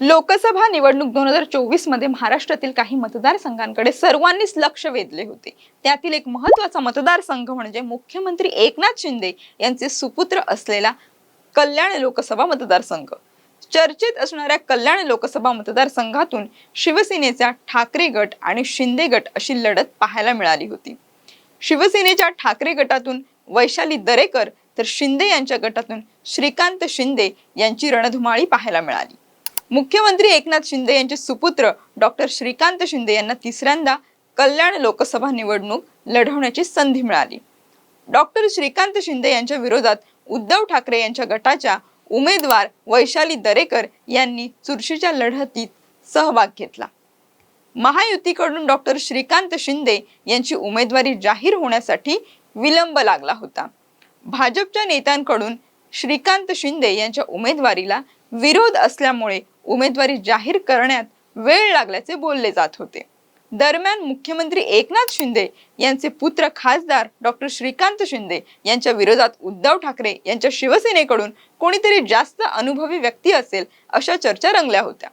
लोकसभा निवडणूक दोन हजार चोवीसमध्ये महाराष्ट्रातील काही मतदारसंघांकडे सर्वांनीच लक्ष वेधले होते. त्यातील एक महत्त्वाचा मतदारसंघ म्हणजे मुख्यमंत्री एकनाथ शिंदे यांचे सुपुत्र असलेला कल्याण लोकसभा मतदारसंघ. चर्चेत असणाऱ्या कल्याण लोकसभा मतदारसंघातून शिवसेनेचा ठाकरे गट आणि शिंदे गट अशी लढत पाहायला मिळाली होती. शिवसेनेच्या ठाकरे गटातून वैशाली दरेकर तर शिंदे यांच्या गटातून श्रीकांत शिंदे यांची रणधुमाळी पाहायला मिळाली. मुख्यमंत्री एकनाथ शिंदे यांचे सुपुत्र डॉक्टर श्रीकांत शिंदे यांना तिसऱ्यांदा कल्याण लोकसभा निवडणूक लढवण्याची संधी मिळाली. डॉक्टर श्रीकांत शिंदे यांच्या विरोधात उद्धव ठाकरे यांच्या गटाच्या उमेदवार वैशाली दरेकर यांनी चुरशीच्या लढतीत सहभाग घेतला. महायुतीकडून डॉक्टर श्रीकांत शिंदे यांची उमेदवारी जाहीर होण्यासाठी विलंब लागला होता. भाजपच्या नेत्यांकडून श्रीकांत शिंदे यांच्या उमेदवारीला विरोध असल्यामुळे उमेदवारी जाहीर करण्यात वेळ लागल्याचे बोलले जात होते. दरम्यान मुख्यमंत्री एकनाथ शिंदे यांचे पुत्र खासदार डॉक्टर श्रीकांत शिंदे यांच्या विरोधात उद्धव ठाकरे यांच्या शिवसेनेकडून कोणीतरी जास्त अनुभवी व्यक्ती असेल अशा चर्चा रंगल्या होत्या.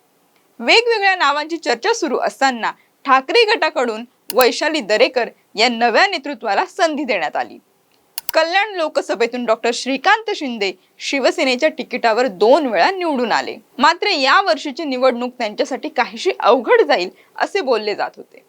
वेगवेगळ्या नावांची चर्चा सुरू असताना ठाकरे गटाकडून वैशाली दरेकर या नव्या नेतृत्वाला संधी देण्यात आली. कल्याण लोकसभेतून डॉक्टर श्रीकांत शिंदे शिवसेनेच्या तिकिटावर दोन वेळा निवडून आले. मात्र या वर्षीची निवडणूक त्यांच्यासाठी काहीशी अवघड जाईल असे बोलले जात होते.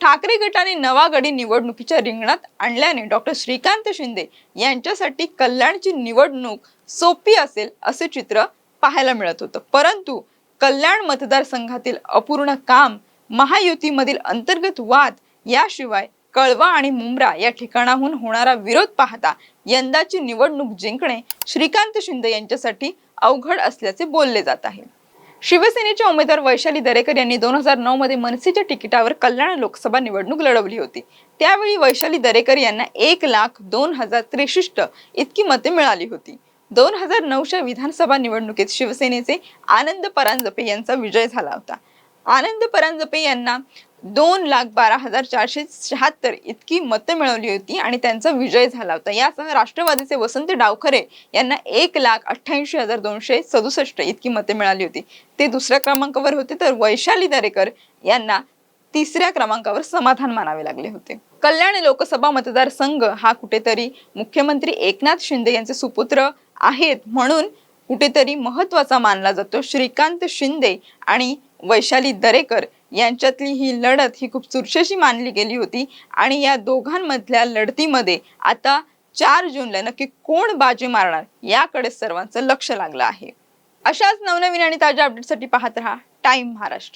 ठाकरे गटाने नवागडी निवडणुकीच्या रिंगणात आणल्याने डॉक्टर श्रीकांत शिंदे यांच्यासाठी कल्याणची निवडणूक सोपी असेल असे चित्र पाहायला मिळत होतं. परंतु कल्याण मतदारसंघातील अपूर्ण काम महायुतीमधील अंतर्गत वाद याशिवाय कळवा आणि मुंब्रा या ठिकाणाहून होणारा विरोध पाहता यंदाची निवडणूक जिंकणे श्रीकांत शिंदे यांच्यासाठी अवघड असल्याचे बोलले जात आहे. शिवसेनेच्या उमेदवार वैशाली दरेकर यांनी दोन हजार नऊ मध्ये मनसेच्या तिकिटावर कल्याण लोकसभा निवडणूक लढवली होती. त्यावेळी वैशाली दरेकर यांना एक लाख दोन हजार त्रेशिष्ट इतकी मते मिळाली होती. दोन हजार नऊच्या विधानसभा निवडणुकीत शिवसेनेचे आनंद परांजपे यांचा विजय झाला होता. आनंद परांजपे यांना दोन लाख बारा हजार चारशे शहात्तर इतकी मतं मिळवली होती आणि त्यांचा विजय झाला होता. यासह राष्ट्रवादीचे वसंत डावखरे यांना एक लाख अठ्ठ्याऐंशी हजार दोनशे सदुसष्ट इतकी मते मिळाली होती. ते दुसऱ्या क्रमांकावर होते तर वैशाली दरेकर यांना तिसऱ्या क्रमांकावर समाधान मानावे लागले होते. कल्याण लोकसभा मतदारसंघ हा कुठेतरी मुख्यमंत्री एकनाथ शिंदे यांचे सुपुत्र आहेत म्हणून कुठेतरी महत्त्वाचा मानला जातो. श्रीकांत शिंदे आणि वैशाली दरेकर यांच्यातली ही लढत ही खूप चुरशीशी मानली गेली होती. आणि या दोघांमधल्या लढतीमध्ये आता चार जूनला नक्की कोण बाजी मारणार याकडे सर्वांचं लक्ष लागलं आहे. अशाच नवनवीन आणि ताज्या अपडेटसाठी पाहत राहा. टाइम महाराष्ट्र.